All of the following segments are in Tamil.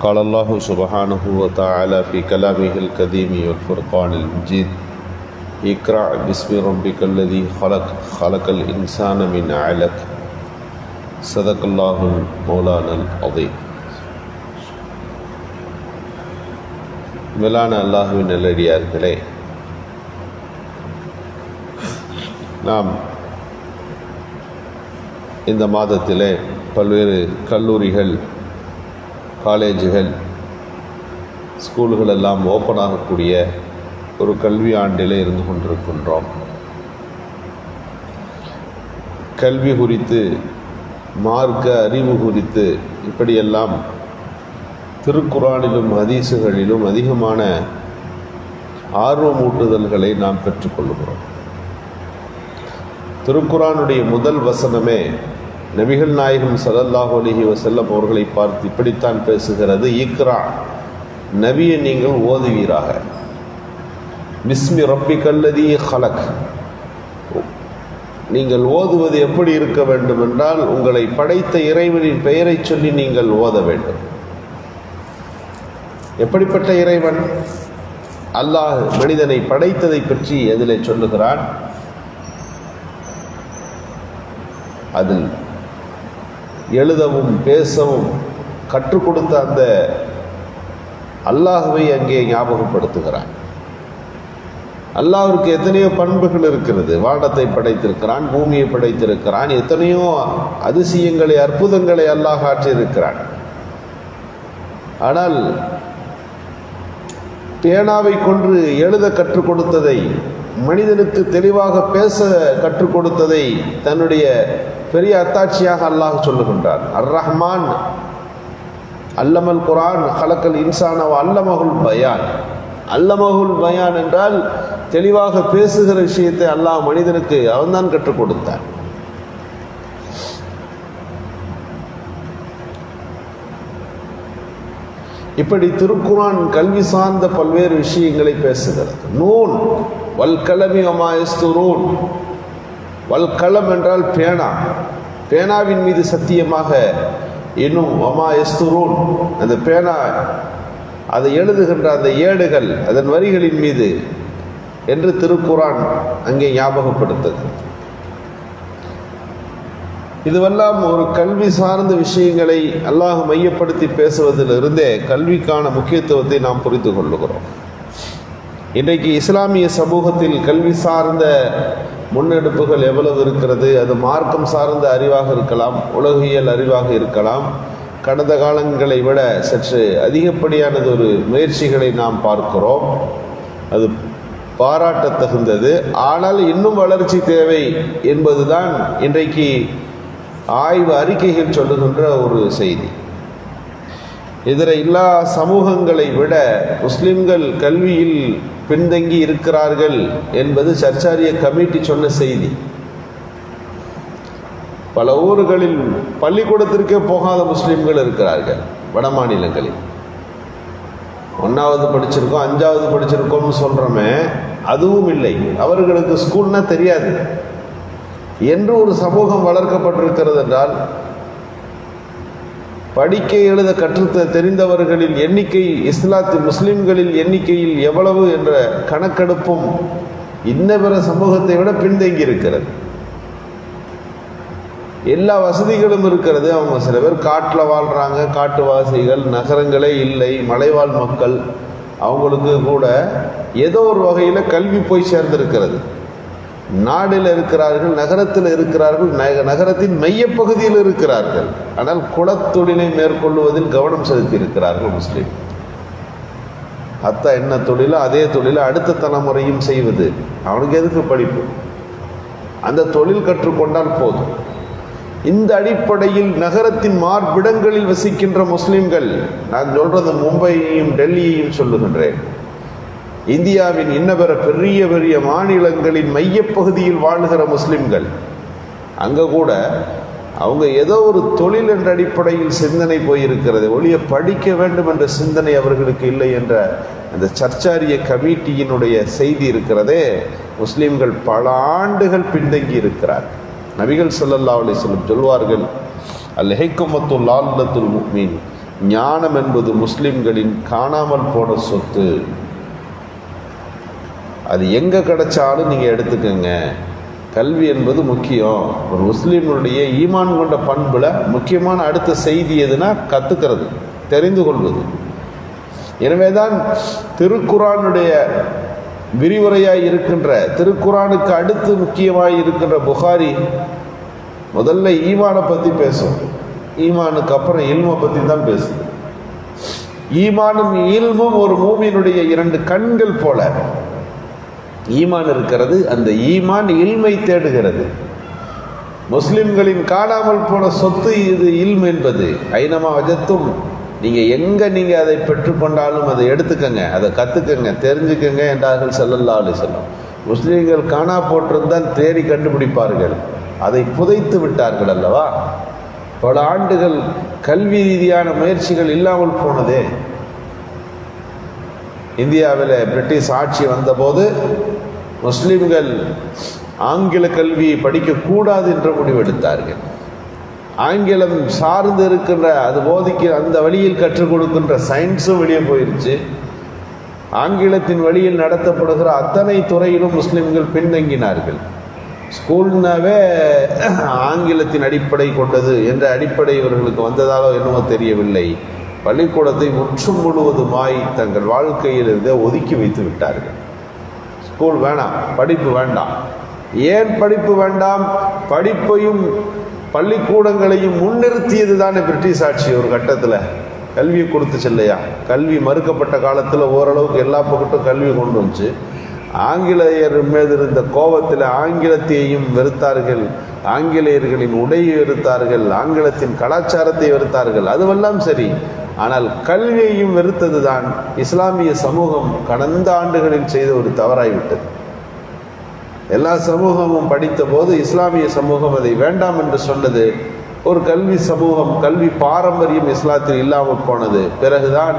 قال الله سبحانه وتعالى في كلامه الكريم والفرقان المجيد اقرأ باسم ربك الذي خلق خلق الإنسان من علق صدق الله مولانا العظيم மேலான அல்லாஹுவின் நல்லடியார்களே நாம் இந்த மாதத்திலே பல்வேறு கல்லூரிகள் காலேஜுகள் ஸ்கூல்கள் எல்லாம் ஓப்பன் ஆகக்கூடிய ஒரு கல்வி ஆண்டிலே இருந்து கொண்டிருக்கின்றோம். கல்வி குறித்து மார்க்க அறிவு குறித்து இப்படியெல்லாம் திருக்குறானிலும் ஹதீசுகளிலும் அதிகமான ஆர்வமூட்டுதல்களை நாம் பெற்றுக்கொள்கிறோம் திருக்குறானுடைய முதல் வசனமே நபிகள் நாயகம் சல்லல்லாஹு அலிஹி வசல்லம் அவர்களை பார்த்து இப்படித்தான் பேசுகிறது. ஈக்ரா நபியை நீங்கள் ஓதுவீராக. பிஸ்மி ரப்பி கல்லதி ஹலக் நீங்கள் ஓதுவது எப்படி இருக்க வேண்டும் என்றால் உங்களை படைத்த இறைவனின் பெயரை சொல்லி நீங்கள் ஓத வேண்டும். எப்படிப்பட்ட இறைவன்? அல்லாஹ் மனிதனை படைத்ததை பற்றி எதிலே சொல்லுகிறான். அதில் எழுதவும் பேசவும் கற்றுக் கொடுத்த அந்த அல்லாஹுவை அங்கே ஞாபகப்படுத்துகிறான். அல்லாஹிற்கு எத்தனையோ பண்புகள் இருக்கிறது. வானத்தை படைத்திருக்கிறான் பூமியை படைத்திருக்கிறான் எத்தனையோ அதிசயங்களை அற்புதங்களை அல்லாஹ் ஆற்றியிருக்கிறான். ஆனால் பேனாவை கொன்று எழுத கற்றுக் கொடுத்ததை மனிதனுக்கு தெளிவாக பேச கற்றுக் கொடுத்ததை தன்னுடைய பெரிய அத்தாட்சியாக அல்லாஹ் சொல்லுகின்றார் அர் ரஹ்மான் அல்லமல் குரான் கலக்கல் இன்சானவ அல்லமகுல் பயான். அல்லமகுல் பயான் என்றால் தெளிவாக பேசுகிற விஷயத்தை அல்லாஹ் மனிதனுக்கு அவன்தான் கற்றுக் கொடுத்தான். இப்படி திருக்குரான் கல்வி சார்ந்த பல்வேறு விஷயங்களை பேசுகிறது நூல் வல்கலமி அமாயஸ்துரூன் வல்கலம் என்றால் பேனா. பேனாவின் மீது சத்தியமாக இன்னும் அமாயஸ்துரூன் அந்த பேனா அதை எழுதுகின்ற அந்த ஏடுகள் அதன் வரிகளின் மீது என்று திருக்குரான் அங்கே ஞாபகப்படுத்தது. இதுவெல்லாம் ஒரு கல்வி சார்ந்த விஷயங்களை அல்லாஹ் மையப்படுத்தி பேசுவதிலிருந்தே கல்விக்கான முக்கியத்துவத்தை நாம் புரிந்து கொள்ளுகிறோம். இன்றைக்கு இஸ்லாமிய சமூகத்தில் கல்வி சார்ந்த முன்னெடுப்புகள் எவ்வளவு இருக்கிறது? அது மார்க்கம் சார்ந்த அறிவாக இருக்கலாம் உலகியல் அறிவாக இருக்கலாம். கடந்த காலங்களை விட சற்று அதிகப்படியானது ஒரு முயற்சிகளை நாம் பார்க்கிறோம். அது பாராட்ட தகுந்தது ஆனால் இன்னும் வளர்ச்சி தேவை என்பதுதான் இன்றைக்கு ஆய்வு அறிக்கைகள் சொல்லுகின்ற ஒரு செய்தி. இதர எல்லா சமூகங்களை விட முஸ்லிம்கள் கல்வியில் பின்தங்கி இருக்கிறார்கள் என்பது சர்ச்சாரிய கமிட்டி சொன்ன செய்தி. பல ஊர்களில் பள்ளிக்கூடத்திற்கே போகாத முஸ்லீம்கள் இருக்கிறார்கள் வட மாநிலங்களில். ஒன்றாவது படிச்சிருக்கோம் அஞ்சாவது படிச்சிருக்கோம்னு சொல்கிறோமே அதுவும் இல்லை. அவர்களுக்கு ஸ்கூல்னா தெரியாது. என்று ஒரு சமூகம் வளர்க்கப்பட்டிருக்கிறது என்றால் படிக்க எழுத கற்று தெரிந்தவர்களின் எண்ணிக்கை இஸ்லாத்து முஸ்லிம்களில் எண்ணிக்கையில் எவ்வளவு என்ற கணக்கெடுப்பும் இன்ன பிற சமூகத்தை விட பின்தங்கி இருக்கிறது எல்லா வசதிகளும் இருக்கிறது. அவங்க சில பேர் காட்டில் வாழ்கிறாங்க காட்டுவாசிகள் நகரங்களே இல்லை. மலைவாழ் மக்கள். அவங்களுக்கு கூட ஏதோ ஒரு வகையில் கல்வி போய் சேர்ந்திருக்கிறது. நாடில் இருக்கிறார்கள் நகரத்தில் இருக்கிறார்கள் நக நகரத்தின் மையப்பகுதியில் இருக்கிறார்கள். ஆனால் குலத்தொழிலை மேற்கொள்வதில் கவனம் செலுத்தி இருக்கிறார்கள் முஸ்லீம். அத்தா என்ன தொழிலோ அதே தொழிலை அடுத்த தலைமுறையும் செய்வது. அவனுக்கு எதுக்கு படிப்பு? அந்த தொழில் கற்றுக்கொண்டால் போதும். இந்த அடிப்படையில் நகரத்தின் மார்பிடங்களில் வசிக்கின்ற முஸ்லிம்கள் நான் சொல்றது மும்பையையும் டெல்லியையும் சொல்லுகின்றேன். இந்தியாவின் இன்னபிற பெரிய பெரிய மாநிலங்களின் மையப்பகுதியில் வாழுகிற முஸ்லிம்கள். அங்கே கூட அவங்க ஏதோ ஒரு தொழில் என்ற அடிப்படையில் சிந்தனை போயிருக்கிறது. ஒளிய படிக்க வேண்டும் என்ற சிந்தனை அவர்களுக்கு இல்லை என்ற அந்த சர்ச்சாரிய கமிட்டியினுடைய செய்தி இருக்கிறதே. முஸ்லீம்கள் பல ஆண்டுகள் பின்தங்கி இருக்கிறார். நபிகள் ஸல்லல்லாஹு அலி சொல்லும் சொல்வார்கள் அல் ஹிக்மத்துல் லால்லத்துல் மீன் ஞானம் என்பது முஸ்லிம்களின் காணாமல் போன சொத்து. அது எங்கே கிடைச்சாலும் நீங்கள் எடுத்துக்கோங்க. கல்வி என்பது முக்கியம். ஒரு முஸ்லீம்களுடைய ஈமான் கொண்ட பண்பில் முக்கியமான அடுத்த செய்தி எதுனா கற்றுக்கிறது தெரிந்து கொள்வது. எனவே தான் திருக்குறானுடைய விரிவுரையாக இருக்கின்ற திருக்குறானுக்கு அடுத்து முக்கியமாக இருக்கின்ற புகாரி முதல்ல ஈமானை பற்றி பேசும். ஈமானுக்கு அப்புறம் இல்மை பற்றி தான் பேசுது ஈமானும் இல்மும் ஒரு மூமியினுடைய இரண்டு கண்கள் போல. ஈமான் இருக்கிறது அந்த ஈமான் இல்மை தேடுகிறது. முஸ்லிம்களின் காணாமல் போன சொத்து இது இல்ம் என்பது. ஐநமா வஜத்தும் நீங்கள் எங்கே நீங்கள் அதை பெற்றுக்கொண்டாலும் அதை எடுத்துக்கங்க அதை கற்றுக்கங்க தெரிஞ்சுக்கங்க என்றார்கள் செல்லல்லா அலி செல்லம் முஸ்லீம்கள் காணா போட்டிருந்தால் தேடி கண்டுபிடிப்பார்கள். அதை புதைத்து விட்டார்கள் அல்லவா? பல ஆண்டுகள் கல்வி ரீதியான முயற்சிகள் இல்லாமல் போனதே. இந்தியாவில் பிரிட்டிஷ் ஆட்சி வந்தபோது முஸ்லிம்கள் ஆங்கில கல்வியை படிக்கக்கூடாது என்ற முடிவெடுத்தார்கள் ஆங்கிலம் சார்ந்து இருக்கின்ற அது போதிக்க அந்த வழியில் கற்றுக் கொடுக்கின்ற சயின்ஸும் வெளியே போயிடுச்சு ஆங்கிலத்தின் வழியில் நடத்தப்படுகிற அத்தனை துறையிலும் முஸ்லிம்கள் பின்தங்கினார்கள். ஸ்கூல்னாவே ஆங்கிலத்தின் அடிப்படை கொண்டது என்ற அடிப்படை இவர்களுக்கு வந்ததாலோ என்னவோ தெரியவில்லை. பள்ளிக்கூடத்தை முற்றும் முழுவதுமாய் தங்கள் வாழ்க்கையிலிருந்தே ஒதுக்கி வைத்து விட்டார்கள். ஸ்கூல் வேணாம் படிப்பு வேண்டாம். ஏன் படிப்பு வேண்டாம்? படிப்பையும் பள்ளிக்கூடங்களையும் முன்னிறுத்தியது தானே பிரிட்டிஷ் ஆட்சி ஒரு கட்டத்தில். கல்வியை கொடுத்துச்சு இல்லையா? கல்வி மறுக்கப்பட்ட காலத்தில் ஓரளவுக்கு எல்லா பக்கத்தும் கல்வி கொண்டு வந்துச்சு. ஆங்கிலேயர் மீது இருந்த கோபத்தில் ஆங்கிலத்தையும் வெறுத்தார்கள். ஆங்கிலேயர்களின் உடையை வெறுத்தார்கள். ஆங்கிலத்தின் கலாச்சாரத்தை வெறுத்தார்கள். அதுவெல்லாம் சரி. ஆனால் கல்வியையும் வெறுத்தது தான் இஸ்லாமிய சமூகம் கடந்த ஆண்டுகளில் செய்த ஒரு தவறாய்விட்டது. எல்லா சமூகமும் படித்தபோது இஸ்லாமிய சமூகம் அதை வேண்டாம் என்று சொன்னது. ஒரு கல்வி சமூகம் கல்வி பாரம்பரியம் இஸ்லாத்தில் இல்லாமல் போனது. பிறகுதான்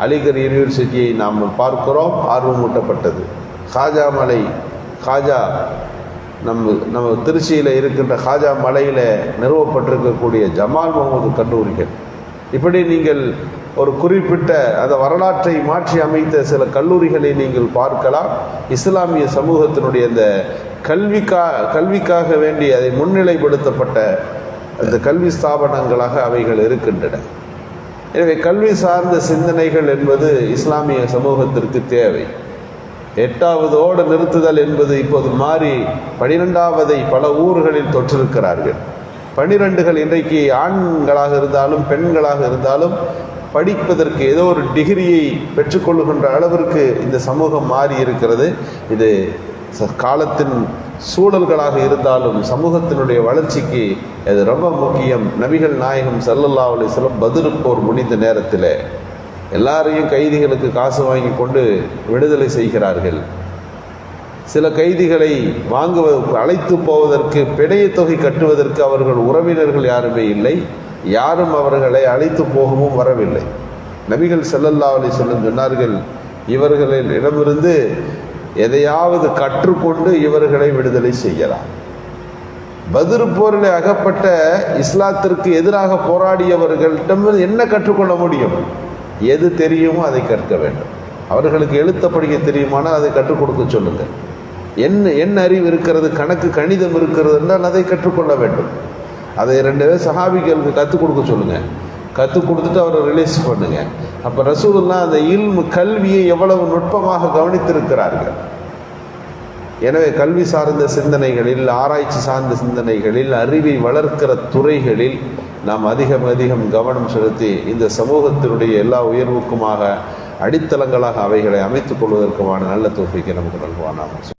அலிகர் யூனிவர்சிட்டியை நாம் பார்க்கிறோம். ஆர்வமூட்டப்பட்டது. காஜா மலை காஜா நம்ம நம்ம திருச்சியில் இருக்கின்ற காஜா மலையில் நிறுவப்பட்டிருக்கக்கூடிய ஜமால் முகமது கல்லூரிகள். இப்படி நீங்கள் ஒரு குறிப்பிட்ட அந்த வரலாற்றை மாற்றி அமைத்த சில கல்லூரிகளை நீங்கள் பார்க்கலாம். இஸ்லாமிய சமூகத்தினுடைய அந்த கல்விக்கா கல்விக்காக வேண்டி அதை முன்னிலைப்படுத்தப்பட்ட அந்த கல்வி ஸ்தாபனங்களாக அவைகள் இருக்கின்றன. எனவே கல்வி சார்ந்த சிந்தனைகள் என்பது இஸ்லாமிய சமூகத்திற்கு தேவை. எட்டாவதோடு நிறுத்துதல் என்பது இப்போது மாறி பனிரெண்டாவதை பல ஊர்களில் தொற்றிருக்கிறார்கள். பனிரெண்டுகள் இன்றைக்கு ஆண்களாக இருந்தாலும் பெண்களாக இருந்தாலும் படிப்பதற்கு ஏதோ ஒரு டிகிரியை பெற்றுக்கொள்ளுகின்ற அளவிற்கு இந்த சமூகம் மாறி இருக்கிறது. இது காலத்தின் சூழல்களாக இருந்தாலும் சமூகத்தினுடைய வளர்ச்சிக்கு இது ரொம்ப முக்கியம். நபிகள் நாயகம் சல்லல்லா அலிஸ்லம் பதிலுப்போர் முடிந்த நேரத்தில் எல்லாரையும் கைதிகளுக்கு காசு வாங்கி கொண்டு விடுதலை செய்கிறார்கள். சில கைதிகளை வாங்குவதற்கு அழைத்து போவதற்கு பிணைய தொகை கட்டுவதற்கு அவர்கள் உறவினர்கள் யாருமே இல்லை. யாரும் அவர்களை அழைத்து போகவும் வரவில்லை. நபிகள் செல்லல்லா அலி சொல்லும் சொன்னார்கள் இவர்களின் இடமிருந்து எதையாவது கற்றுக்கொண்டு இவர்களை விடுதலை செய்யலாம். பதிரு போரில் அகப்பட்ட இஸ்லாத்திற்கு எதிராக போராடியவர்களிடம் என்ன கற்றுக்கொள்ள முடியும்? எது தெரியுமோ அதை கற்க வேண்டும். அவர்களுக்கு எழுத்த படிக்க தெரியுமானால் அதை கற்றுக் கொடுக்க சொல்லுங்கள். என்ன என்ன அறிவு இருக்கிறது கணக்கு கணிதம் இருக்கிறது என்றால் அதை கற்றுக்கொள்ள வேண்டும். அதை ரெண்டு பேர் சஹாபிகளுக்கு கற்றுக் கொடுக்க சொல்லுங்கள் கற்றுக் கொடுத்துட்டு அவரை ரிலீஸ் பண்ணுங்கள் அப்போ ரசூலுல்லா அந்த இல்மு கல்வியை எவ்வளவு நுட்பமாக கவனித்திருக்கிறார்கள். எனவே கல்வி சார்ந்த சிந்தனைகளில் ஆராய்ச்சி சார்ந்த சிந்தனைகளில் அறிவை வளர்க்கிற துறைகளில் நாம் அதிகம் அதிகம் கவனம் செலுத்தி இந்த சமூகத்தினுடைய எல்லா உயர்வுக்குமாக அடித்தளங்களாக அவைகளை அமைத்துக் கொள்வதற்குமான நல்ல தொகுப்பிக்கு நமக்கு நல்வானாகும்